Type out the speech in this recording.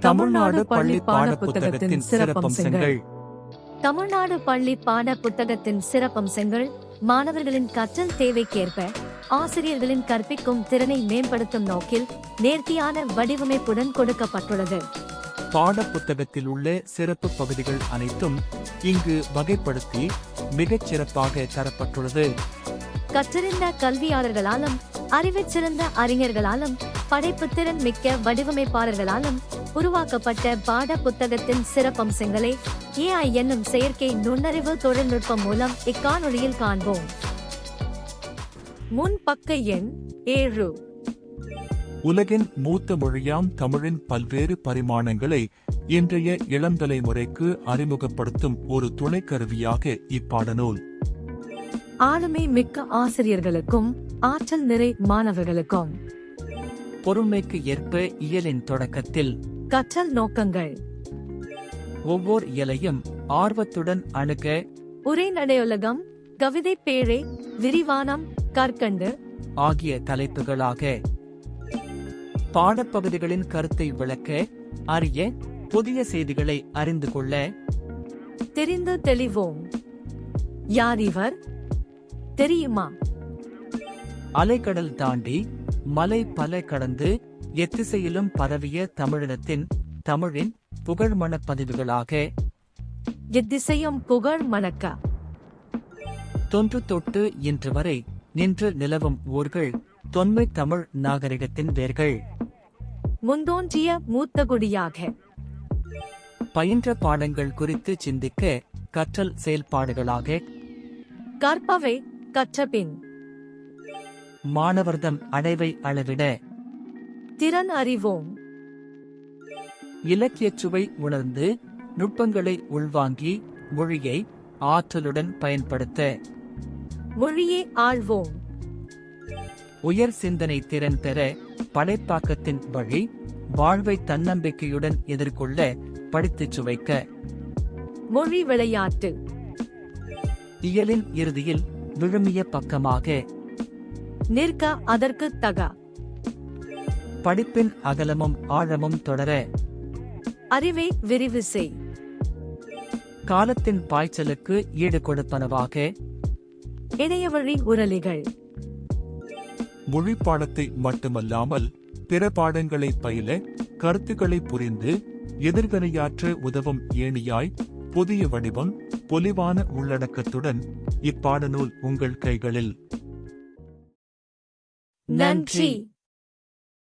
தமிழ்நாடு பள்ளி பாட புத்தகத்தின் சிறப்பம்சங்கள். தமிழ்நாடு பள்ளி பாட புத்தகத்தின் சிறப்பம்சங்கள். மாணவர்களின் கற்றல் தேவைக்கேற்ப ஆசிரியர்களின் கற்பிக்கும் திறனை மேம்படுத்தும் நோக்கில் நேர்த்தியான வடிவமைப்புடன் கொடுக்கப்பட்டுள்ளது. பாட புத்தகத்தில் உள்ள சிறப்பு பகுதிகள் அனைத்தும் இங்கு வகைப்படுத்தி மிகச் சிறப்பாக தரப்பட்டுள்ளது. கற்றறிந்த கல்வியாளர்களாலும் அறிவிற் சிறந்த அறிஞர்களாலும் படைப்புத்திறன் மிக்க வடிவமைப்பாளர்களாலும் உருவாக்கப்பட்ட பாட புத்தகத்தின் சிறப்பம்சங்களை ஏஐ என்னும் செயற்கை நுண்ணறிவு தொழில்நுட்பம் மூலம் இக்காணொளியில் காண்போம். முன் பக்க எண் ஏழு. உலகின் மூத்த மொழியாம் தமிழின் பல்வேறு பரிமாணங்களை இன்றைய இளம் தலைமுறைக்கு அறிமுகப்படுத்தும் ஒரு துணைக்கருவியாக இப்பாடநூல். ஆளுமை மிக்க ஆசிரியர்களுக்கும் ஆற்றல் நிறை மாணவர்களுக்கும். பொறுமைக்கு ஏற்ப இயலின் தொடக்கத்தில். கற்றல் நோக்கங்கள். ஒவ்வொரு இயலையும் ஆர்வத்துடன் அணுக. உரைநடையுலகம் கவிதை பேழை விரிவானம் கற்கண்டு. ஆகிய தலைப்புகளாக. பாடப்பகுதிகளின் கருத்தை விளக்க அறிய புதிய செய்திகளை அறிந்து கொள்ள. தெரிந்து தெளிவோம். யார் இவர்? தெரியுமா? அலைக்கடல் தாண்டி மலை பல கடந்து எத்திசையிலும் பரவிய தமிழினத்தின் தமிழின் புகழ்மண பதிவுகளாக எத்திசையும் புகழ் மணக்க. தொன்று தொட்டு இன்று வரை நின்று நிலவும் ஊர்கள் தொன்மை தமிழ் நாகரிகத்தின் வேர்கள். முந்தோன்றிய மூத்த குடியாக பயின்ற பாடங்கள் குறித்து சிந்திக்க கற்றல் செயல்பாடுகளாக. கற்பவை கற்றபின். மாணவர்தம் அடைவை அளவிட. திறன் அறிவோம். இலக்கியச் சுவை உணர்ந்து நுட்பங்களை உள்வாங்கி மொழியை ஆற்றலுடன் பயன்படுத்த. மொழியே ஆழ்வோம் உயர் சிந்தனை திறன் பெற படைப்பாக்கத்தின் வழி வாழ்வை தன்னம்பிக்கையுடன் எதிர்கொள்ள படித்துச் சுவைக்க. மொழி விளையாட்டு. இயலின் இறுதியில் விழுமிய பக்கமாக நிற்க அதற்கு தக. படிப்பின் அகலமும் ஆழமும் தொடர அறிவை விரிவு செய். காலத்தின் பாய்ச்சலுக்கு ஈடு கொடுப்பனவாக இணையவழி உரலிகள். மொழி பாடத்தை மட்டுமல்லாமல் பிற பாடங்களை பயில கருத்துக்களை புரிந்து எதிர்வினையாற்ற உதவும் ஏணியாய் புதிய வடிவம் பொலிவான உள்ளடக்கத்துடன் இப்பாடநூல் உங்கள் கைகளில். நன்றி.